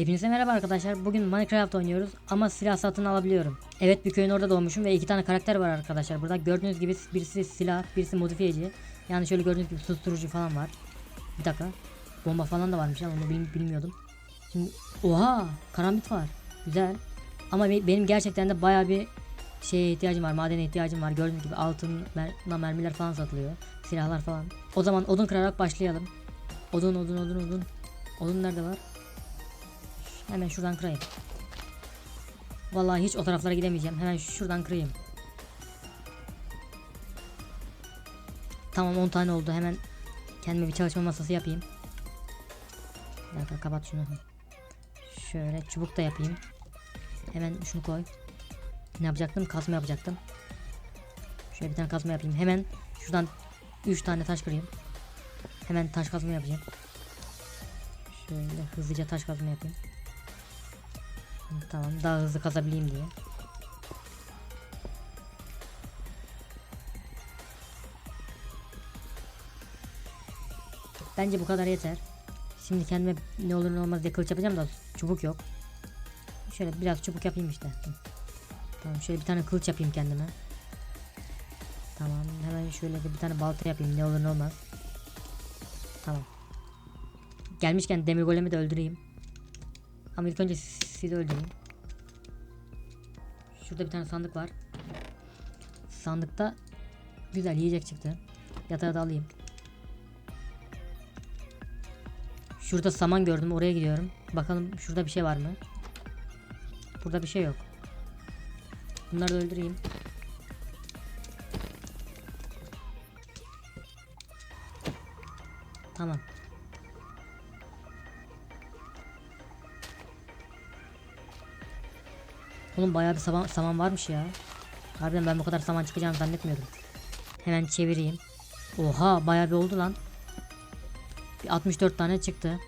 Hepinize merhaba arkadaşlar. Bugün Minecraft oynuyoruz ama silah satın alabiliyorum. Evet bir köyün orada doğmuşum ve iki tane karakter var arkadaşlar. Burada gördüğünüz gibi birisi silah, birisi modifiyeci. Yani şöyle gördüğünüz gibi susturucu falan var. Bir dakika. Bomba falan da varmış ya onu bil- bilmiyordum. Şimdi oha karambit var. Güzel. Ama be- benim gerçekten de baya bir şeye ihtiyacım var. Madene ihtiyacım var. Gördüğünüz gibi altın mer- mermiler falan satılıyor. Silahlar falan. O zaman odun kırarak başlayalım. Odun odun odun odun. Odun nerede var? Hemen şuradan kırayım. Vallahi hiç o taraflara gidemeyeceğim. Hemen şuradan kırayım. Tamam 10 tane oldu. Hemen kendime bir çalışma masası yapayım. Bir dakika kapat şunu. Şöyle çubuk da yapayım. Hemen şunu koy. Ne yapacaktım? Kazma yapacaktım. Şöyle bir tane kazma yapayım. Hemen şuradan 3 tane taş kırayım. Hemen taş kazma yapacağım. Şöyle hızlıca taş kazma yapayım. Tamam daha hızlı kazabileyim diye. Bence bu kadar yeter. Şimdi kendime ne olur ne olmaz diye kılıç yapacağım da çubuk yok. Şöyle biraz çubuk yapayım işte. Tamam şöyle bir tane kılıç yapayım kendime. Tamam hemen şöyle bir tane balta yapayım ne olur ne olmaz. Tamam. Gelmişken demir golemi de öldüreyim. Ama ilk önce sizi öldüreyim. Şurada bir tane sandık var. Sandıkta güzel yiyecek çıktı. Yatağı da alayım. Şurada saman gördüm oraya gidiyorum. Bakalım şurada bir şey var mı? Burada bir şey yok. Bunları da öldüreyim. Tamam. Oğlum bayağı bir saman, saman varmış ya. Harbiden ben bu kadar saman çıkacağını zannetmiyordum. Hemen çevireyim. Oha bayağı bir oldu lan. Bir 64 tane çıktı.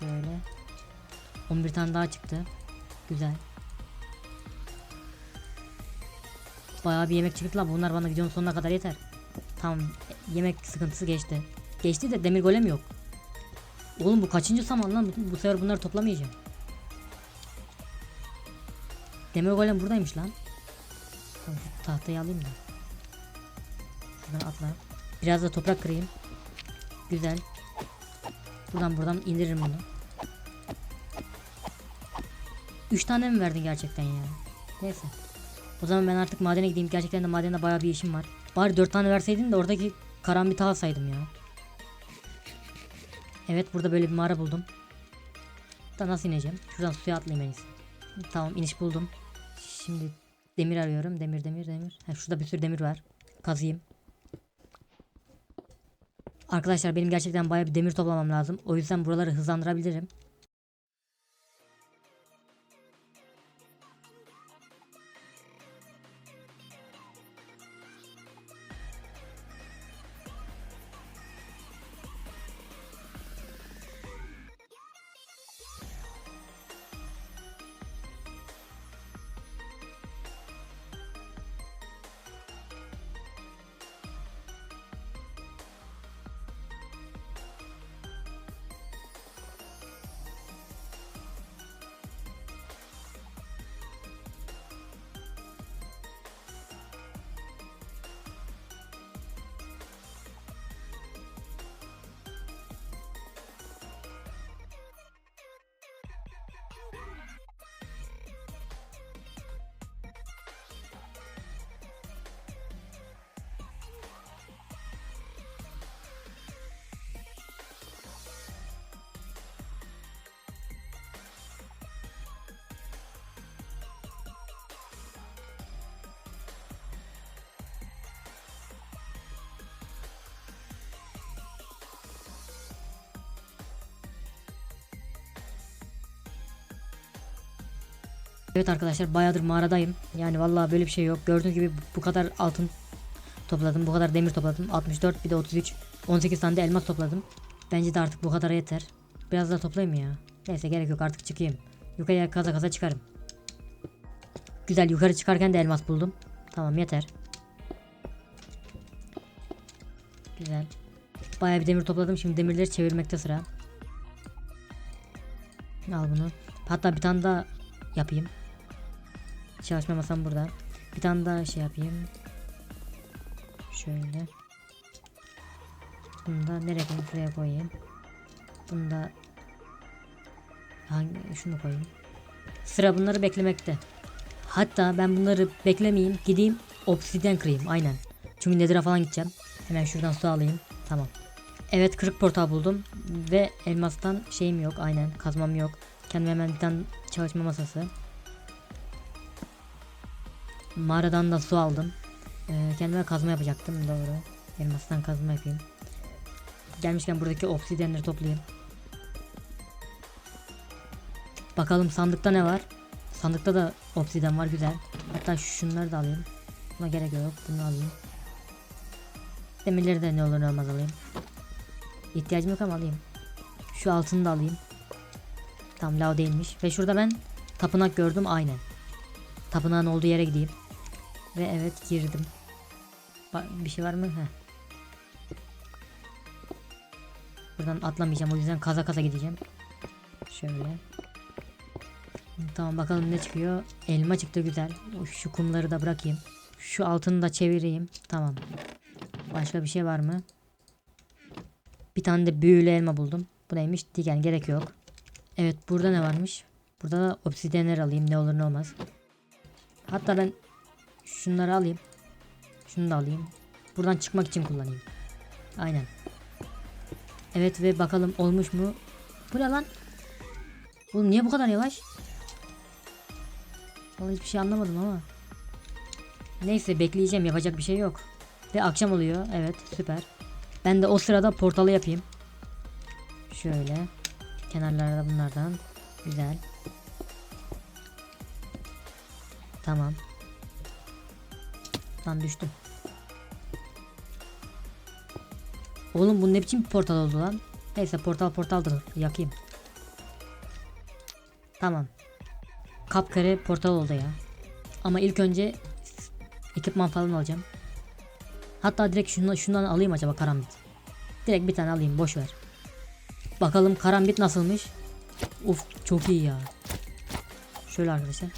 Şöyle. 11 tane daha çıktı. Güzel. Bayağı bir yemek çıktı lan. Bunlar bana videonun sonuna kadar yeter. Tamam. Yemek sıkıntısı geçti. Geçti de demir golem yok. Oğlum bu kaçıncı saman lan? Bu, bu sefer bunları toplamayacağım. Demir golem buradaymış lan. Tamam tahtayı alayım da. Şuradan atla. Biraz da toprak kırayım. Güzel. Buradan buradan indiririm bunu. 3 tane mi verdin gerçekten ya? Neyse. O zaman ben artık madene gideyim. Gerçekten de madende bayağı bir işim var. Bari 4 tane verseydin de oradaki karambiti alsaydım ya. Evet burada böyle bir mağara buldum. Da nasıl ineceğim? Şuradan suya atlayayım en iyisi. Tamam iniş buldum. Şimdi demir arıyorum. Demir demir demir. Ha, şurada bir sürü demir var. Kazıyım. Arkadaşlar benim gerçekten bayağı bir demir toplamam lazım. O yüzden buraları hızlandırabilirim. Evet arkadaşlar bayağıdır mağaradayım. Yani vallahi böyle bir şey yok. Gördüğünüz gibi bu kadar altın topladım. Bu kadar demir topladım. 64 bir de 33. 18 tane de elmas topladım. Bence de artık bu kadar yeter. Biraz daha toplayayım ya. Neyse gerek yok artık çıkayım. Yukarıya kaza kaza çıkarım. Güzel yukarı çıkarken de elmas buldum. Tamam yeter. Güzel. Bayağı bir demir topladım. Şimdi demirleri çevirmekte sıra. Al bunu. Hatta bir tane daha yapayım. Çalışma masam burada. Bir tane daha şey yapayım. Şöyle. Bunu da nereye koyayım? Şuraya koyayım. Bunu da hangi şunu koyayım. Sıra bunları beklemekte. Hatta ben bunları beklemeyeyim. Gideyim obsidyen kırayım. Aynen. Çünkü Nether'a falan gideceğim. Hemen şuradan su alayım. Tamam. Evet kırık portal buldum. Ve elmastan şeyim yok. Aynen. Kazmam yok. Kendime hemen bir tane çalışma masası. Mağaradan da su aldım. Ee, kendime kazma yapacaktım. Doğru. Elmastan kazma yapayım. Gelmişken buradaki obsidyenleri toplayayım. Bakalım sandıkta ne var? Sandıkta da obsidyen var güzel. Hatta şunları da alayım. Buna gerek yok. Bunu alayım. Demirleri de ne olur ne olmaz alayım. İhtiyacım yok ama alayım. Şu altını da alayım. Tam lav değilmiş. Ve şurada ben tapınak gördüm aynen. Tapınağın olduğu yere gideyim. Ve evet girdim. Ba- bir şey var mı? Heh. Buradan atlamayacağım o yüzden kaza kaza gideceğim. Şöyle. Tamam bakalım ne çıkıyor. Elma çıktı güzel. Şu kumları da bırakayım. Şu altını da çevireyim. Tamam. Başka bir şey var mı? Bir tane de büyülü elma buldum. Bu neymiş? Diken gerek yok. Evet burada ne varmış? Burada da obsidyenler alayım ne olur ne olmaz. Hatta ben şunları alayım. Şunu da alayım. Buradan çıkmak için kullanayım. Aynen. Evet ve bakalım olmuş mu? Bu ne lan? Oğlum niye bu kadar yavaş? Vallahi hiçbir şey anlamadım ama. Neyse bekleyeceğim yapacak bir şey yok. Ve akşam oluyor. Evet süper. Ben de o sırada portalı yapayım. Şöyle. Kenarlarda bunlardan. Güzel. Tamam. Lan düştüm. Oğlum bu ne biçim bir portal oldu lan? Neyse portal portaldır. Yakayım. Tamam. Kapkare portal oldu ya. Ama ilk önce ekipman falan alacağım. Hatta direkt şundan, şundan alayım acaba karambit. Direkt bir tane alayım boş ver. Bakalım karambit nasılmış. Uf çok iyi ya. Şöyle arkadaşlar.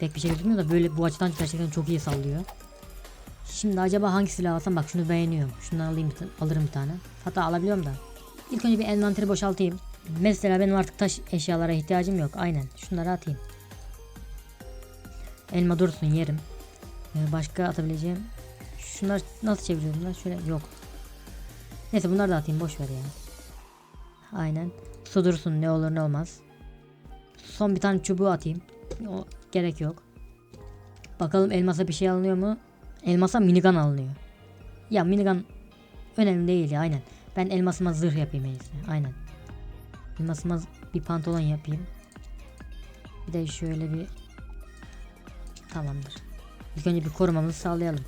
Pek bir şey gözükmüyor da böyle bu açıdan gerçekten çok iyi sallıyor. Şimdi acaba hangi silah alsam bak şunu beğeniyorum. Şundan alayım alırım bir tane. Hatta alabiliyorum da. İlk önce bir envanteri boşaltayım. Mesela benim artık taş eşyalara ihtiyacım yok. Aynen. Şunları atayım. Elma dursun yerim. Ee, başka atabileceğim. Şunlar nasıl çeviriyorum lan? Şöyle yok. Neyse bunları da atayım boş ver ya. Aynen. Su dursun ne olur ne olmaz. Son bir tane çubuğu atayım. Gerek yok. Bakalım elmasa bir şey alınıyor mu? Elmasa minigun alınıyor. Ya minigun önemli değil ya aynen. Ben elmasıma zırh yapayım en iyisi. Aynen. Elmasıma bir pantolon yapayım. Bir de şöyle bir tamamdır. İlk önce bir korumamızı sağlayalım.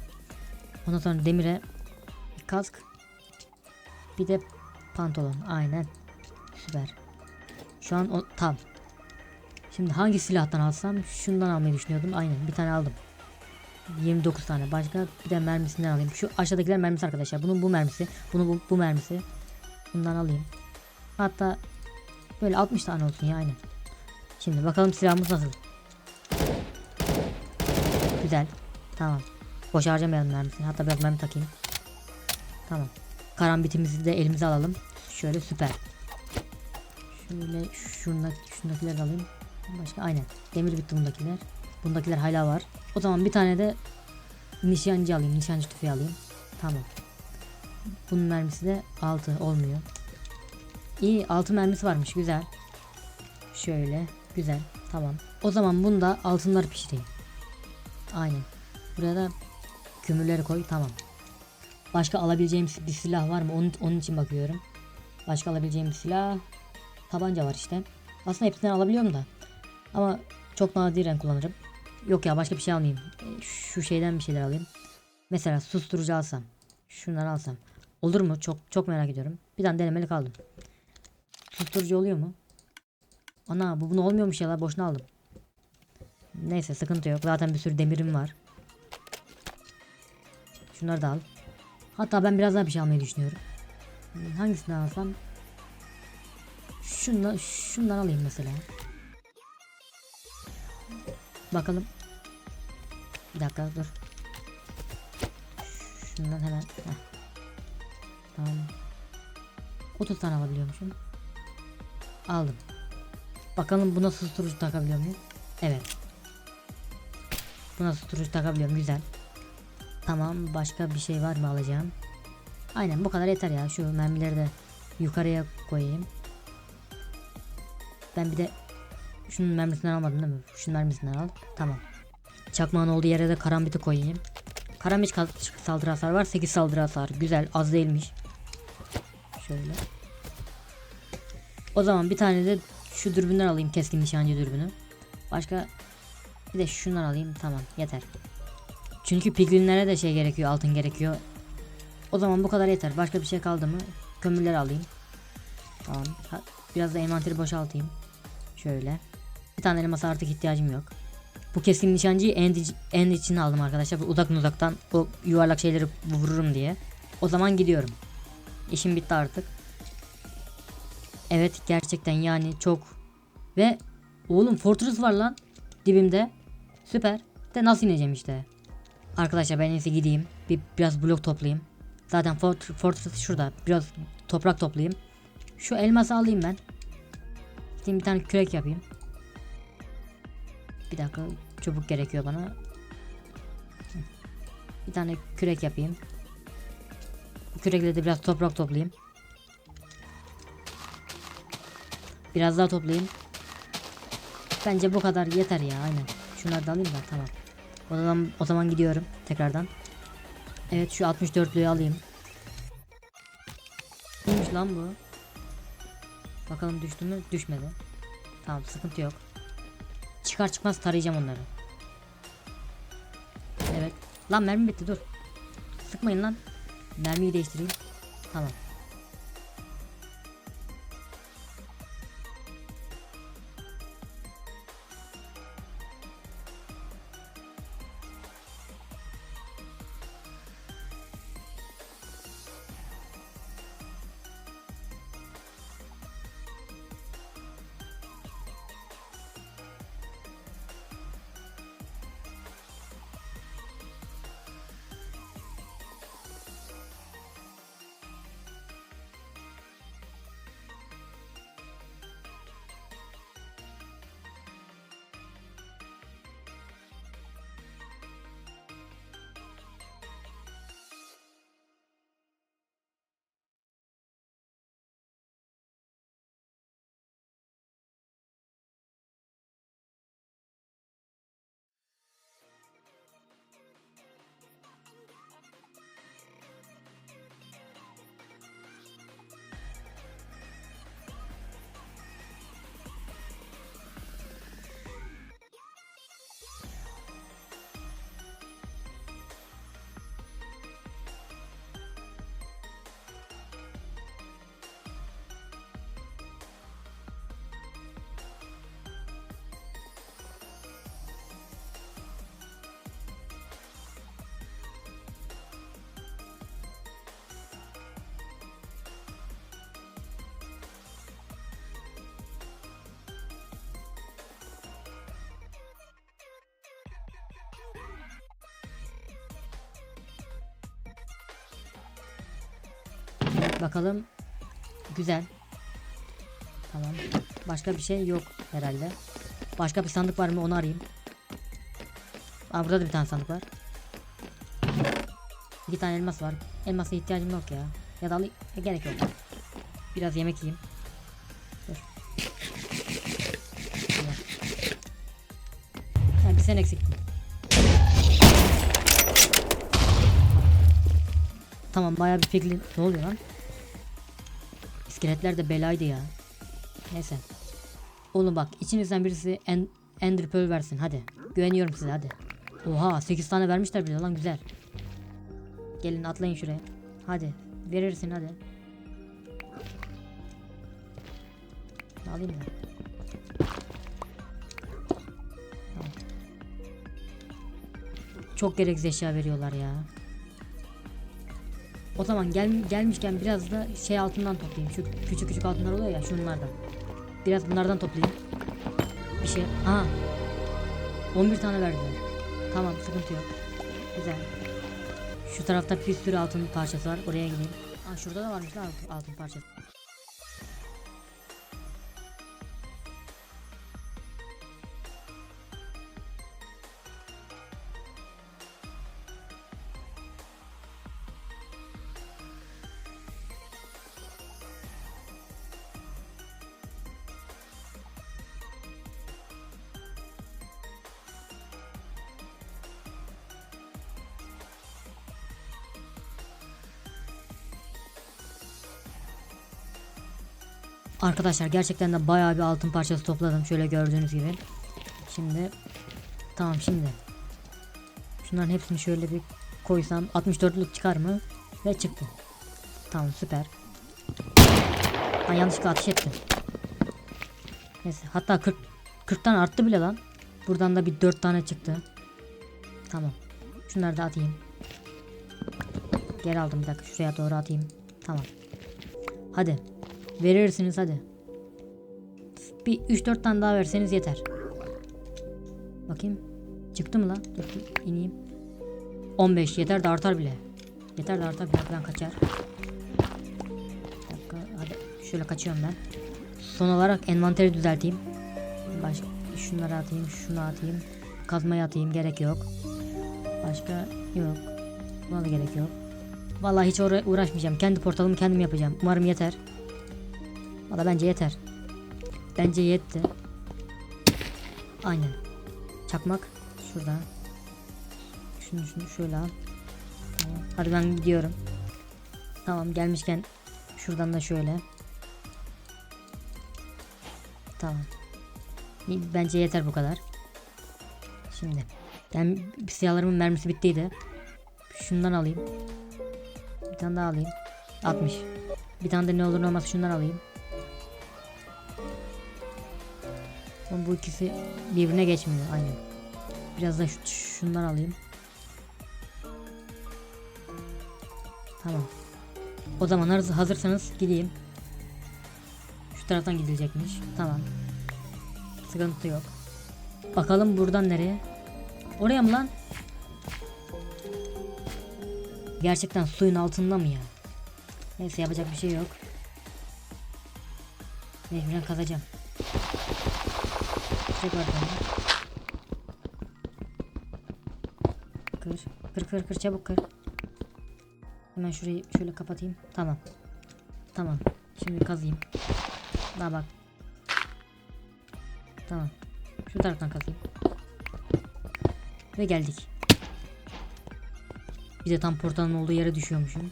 Ondan sonra demire bir kask. Bir de pantolon. Aynen. Süper. Şu an o tam. Şimdi hangi silahtan alsam? Şundan almayı düşünüyordum. Aynen bir tane aldım. 29 tane. Başka bir de mermisinden alayım. Şu aşağıdakiler mermisi arkadaşlar. Bunun bu mermisi. Bunun bu, bu mermisi. Bundan alayım. Hatta böyle 60 tane olsun ya aynen. Şimdi bakalım silahımız nasıl. Güzel. Tamam. Boş harcamayalım mermisini. Hatta biraz mermi takayım. Tamam. Karambitimizi de elimize alalım. Şöyle süper. Şöyle şuna, şundakileri alayım. Başka aynen. Demir bitti bundakiler. Bundakiler hala var. O zaman bir tane de nişancı alayım. Nişancı tüfeği alayım. Tamam. Bunun mermisi de 6 olmuyor. İyi 6 mermisi varmış güzel. Şöyle güzel tamam. O zaman bunda altınları pişireyim. Aynen. Buraya da kömürleri koy tamam. Başka alabileceğim bir silah var mı? Onun, onun için bakıyorum. Başka alabileceğim bir silah. Tabanca var işte. Aslında hepsinden alabiliyorum da. Ama çok nadiren kullanırım. Yok ya başka bir şey almayayım. E, Şu şeyden bir şeyler alayım. Mesela susturucu alsam. Şunları alsam. Olur mu? Çok çok merak ediyorum. Bir tane denemelik aldım. Susturucu oluyor mu? Ana bu bunu olmuyormuş ya la boşuna aldım. Neyse sıkıntı yok. Zaten bir sürü demirim var. Şunları da al. Hatta ben biraz daha bir şey almayı düşünüyorum. Hangisini alsam? şundan, şundan alayım mesela. Bakalım. Bir dakika dur. Şundan hemen. Heh. Tamam. 30 tane alabiliyormuşum. Aldım. Bakalım buna susturucu takabiliyor muyum? Evet. Buna susturucu takabiliyorum. Güzel. Tamam. Başka bir şey var mı alacağım? Aynen bu kadar yeter ya. Şu mermileri de yukarıya koyayım. Ben bir de şunun mermisinden almadım değil mi? Şunun mermisinden al. Tamam. Çakmağın olduğu yere de karambiti koyayım. Karambit saldırı hasar var. 8 saldırı hasar. Güzel. Az değilmiş. Şöyle. O zaman bir tane de şu dürbünden alayım. Keskin nişancı dürbünü. Başka bir de şundan alayım. Tamam. Yeter. Çünkü piglinlere de şey gerekiyor. Altın gerekiyor. O zaman bu kadar yeter. Başka bir şey kaldı mı? Kömürleri alayım. Tamam. Biraz da envanteri boşaltayım. Şöyle. Bir tane elmasa artık ihtiyacım yok. Bu keskin nişancıyı end, end için aldım arkadaşlar. Bu uzaktan uzaktan o yuvarlak şeyleri vururum diye. O zaman gidiyorum. İşim bitti artık. Evet gerçekten yani çok. Ve oğlum Fortress var lan dibimde. Süper. De nasıl ineceğim işte. Arkadaşlar ben en gideyim. Bir, biraz blok toplayayım. Zaten Fort, Fortress şurada. Biraz toprak toplayayım. Şu elması alayım ben. Gideyim bir tane kürek yapayım. Bir dakika çubuk gerekiyor bana. Bir tane kürek yapayım. Kürekle de biraz toprak toplayayım. Biraz daha toplayayım. Bence bu kadar yeter ya aynen. Şunları da alayım da tamam. O zaman, o zaman gidiyorum tekrardan. Evet şu 64'lüğü alayım. Neymiş lan bu? Bakalım düştü mü? Düşmedi. Tamam sıkıntı yok. Çıkar çıkmaz tarayacağım onları. Evet. Lan mermi bitti dur. Sıkmayın lan. Mermiyi değiştireyim. Tamam. Bakalım. Güzel. Tamam. Başka bir şey yok herhalde. Başka bir sandık var mı onu arayayım. Aa burada da bir tane sandık var. İki tane elmas var. Elmasa ihtiyacım yok ya. Ya da alayım. E, gerek yok. Biraz yemek yiyeyim. Dur. Ha, bir sen eksiktin. Tamam bayağı bir pekli. Ne oluyor lan? İskeletler de belaydı ya. Neyse. Oğlum bak içinizden birisi en, Ender Pearl versin hadi. Güveniyorum size hadi. Oha 8 tane vermişler bize lan güzel. Gelin atlayın şuraya. Hadi verirsin hadi. Alayım. Tamam. Çok gereksiz eşya veriyorlar ya. O zaman gel, gelmişken biraz da şey altından toplayayım. Şu küçük küçük altınlar oluyor ya şunlardan. Biraz bunlardan toplayayım. Bir şey. Aha. 11 tane verdiler. Tamam sıkıntı yok. Güzel. Şu tarafta bir sürü altın parçası var. Oraya gideyim. Aa şurada da varmış lan altın, parçası. Arkadaşlar gerçekten de bayağı bir altın parçası topladım. Şöyle gördüğünüz gibi. Şimdi tamam şimdi. Şunların hepsini şöyle bir koysam 64'lük çıkar mı? Ve çıktı. Tamam süper. Ben yanlışlıkla ateş ettim. Neyse hatta 40 40'tan arttı bile lan. Buradan da bir 4 tane çıktı. Tamam. Şunları da atayım. Geri aldım bir dakika şuraya doğru atayım. Tamam. Hadi. Verirsiniz hadi. Bir 3-4 tane daha verseniz yeter. Bakayım. Çıktı mı lan? Dur ineyim. 15 yeter de artar bile. Yeter de artar bile ben kaçar. Bir dakika hadi şöyle kaçıyorum ben. Son olarak envanteri düzelteyim. Başka şunları atayım, şunu atayım. Kazmayı atayım gerek yok. Başka yok. Buna da gerek yok. Vallahi hiç uğra- uğraşmayacağım. Kendi portalımı kendim yapacağım. Umarım yeter. Valla bence yeter. Bence yetti. Aynen. Çakmak şurada. Şunu şunu şöyle al. Hadi ben gidiyorum. Tamam gelmişken şuradan da şöyle. Tamam. Bence yeter bu kadar. Şimdi. Ben silahlarımın mermisi bittiydi. Şundan alayım. Bir tane daha alayım. 60. Bir tane de ne olur ne olmaz şundan alayım. Ama bu ikisi birbirine geçmiyor aynen. Biraz da şu- şundan alayım. Tamam. O zaman hazır- hazırsanız gideyim. Şu taraftan gidilecekmiş. Tamam. Sıkıntı yok. Bakalım buradan nereye? Oraya mı lan? Gerçekten suyun altında mı ya? Neyse yapacak bir şey yok. Mecburen kazacağım. Çek bende. Kır. Kır kır kır çabuk kır. Hemen şurayı şöyle kapatayım. Tamam. Tamam. Şimdi kazayım. Daha bak. Tamam. Şu taraftan kazayım. Ve geldik. Bir de tam portalın olduğu yere düşüyormuşum.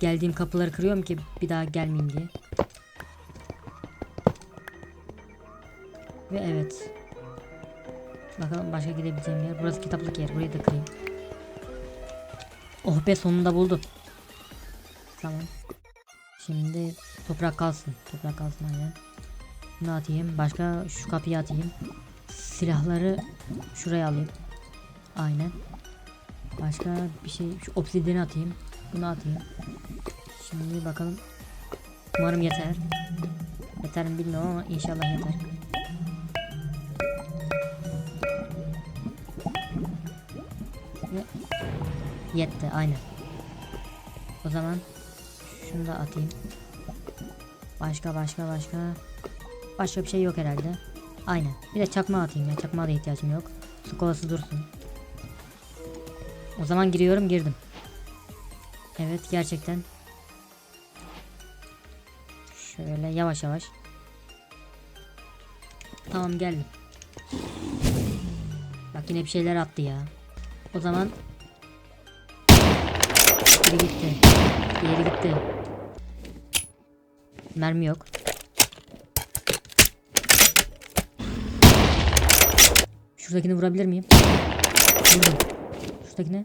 Geldiğim kapıları kırıyorum ki bir daha gelmeyeyim diye. Ve evet. Bakalım başka gidebileceğim yer. Burası kitaplık yer. Burayı da kırayım. Oh be sonunda buldum. Tamam. Şimdi toprak kalsın. Toprak kalsın aynen. Bunu atayım. Başka şu kapıyı atayım. Silahları şuraya alayım. Aynen. Başka bir şey şu obsidiyeni atayım. Bunu atayım. Şimdi bakalım. Umarım yeter. Yeter mi bilmiyorum ama inşallah yeter. Ve yetti aynen. O zaman şunu da atayım. Başka başka başka. Başka bir şey yok herhalde. Aynen. Bir de çakma atayım ya. Çakmağa da ihtiyacım yok. Su kovası dursun. O zaman giriyorum girdim. Evet gerçekten. Şöyle yavaş yavaş. Tamam geldim. Bak yine bir şeyler attı ya. O zaman biri gitti. Diğeri gitti. Mermi yok. Şuradakini vurabilir miyim? Vurdum. Şuradakine.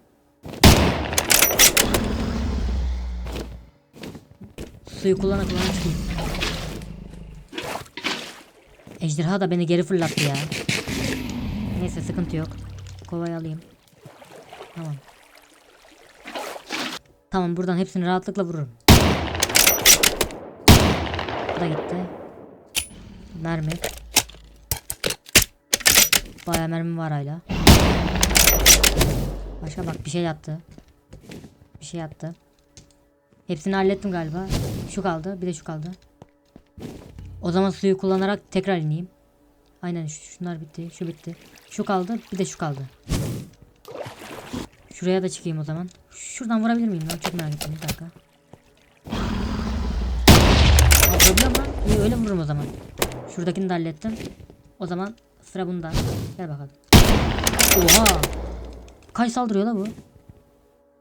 Suyu kullana kullana çıkayım. Ejderha da beni geri fırlattı ya. Neyse sıkıntı yok. Kovayı alayım. Tamam. Tamam buradan hepsini rahatlıkla vururum. Bu da gitti. Mermi. Bayağı mermi var hala. Başka bak bir şey yattı. Bir şey yattı. Hepsini hallettim galiba. Şu kaldı. Bir de şu kaldı. O zaman suyu kullanarak tekrar ineyim. Aynen şu- şunlar bitti. Şu bitti. Şu kaldı. Bir de şu kaldı. Şuraya da çıkayım o zaman. Şuradan vurabilir miyim lan? Çok merak ettim. Bir dakika. Vurabiliyor lan? İyi öyle vururum o zaman. Şuradakini de hallettim. O zaman sıra bunda. Gel bakalım. Oha! Kaç saldırıyor la bu?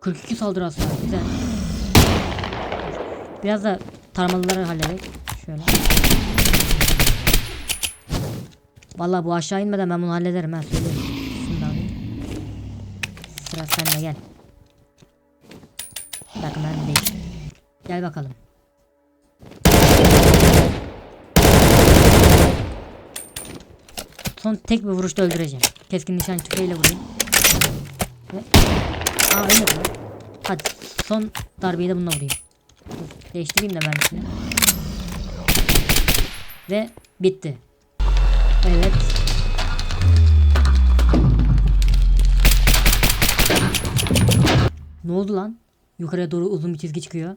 42 saldırı aslında. Güzel. Biraz da taramalıları halledelim. Şöyle. Vallahi bu aşağı inmeden ben bunu hallederim ha söyleyeyim. Alayım. Sıra sende gel. Dakika ben değil. Gel bakalım. Son tek bir vuruşta öldüreceğim. Keskin nişan tüfeğiyle vurayım. Ve... Aa ölmedi lan. Hadi son darbeyi de bununla vurayım. Değiştireyim de mermisini. Ve bitti. Evet. Ne oldu lan? Yukarıya doğru uzun bir çizgi çıkıyor.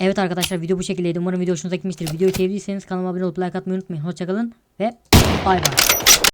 Evet arkadaşlar video bu şekildeydi. Umarım video hoşunuza gitmiştir. Videoyu sevdiyseniz kanalıma abone olup like atmayı unutmayın. Hoşçakalın ve bay bay.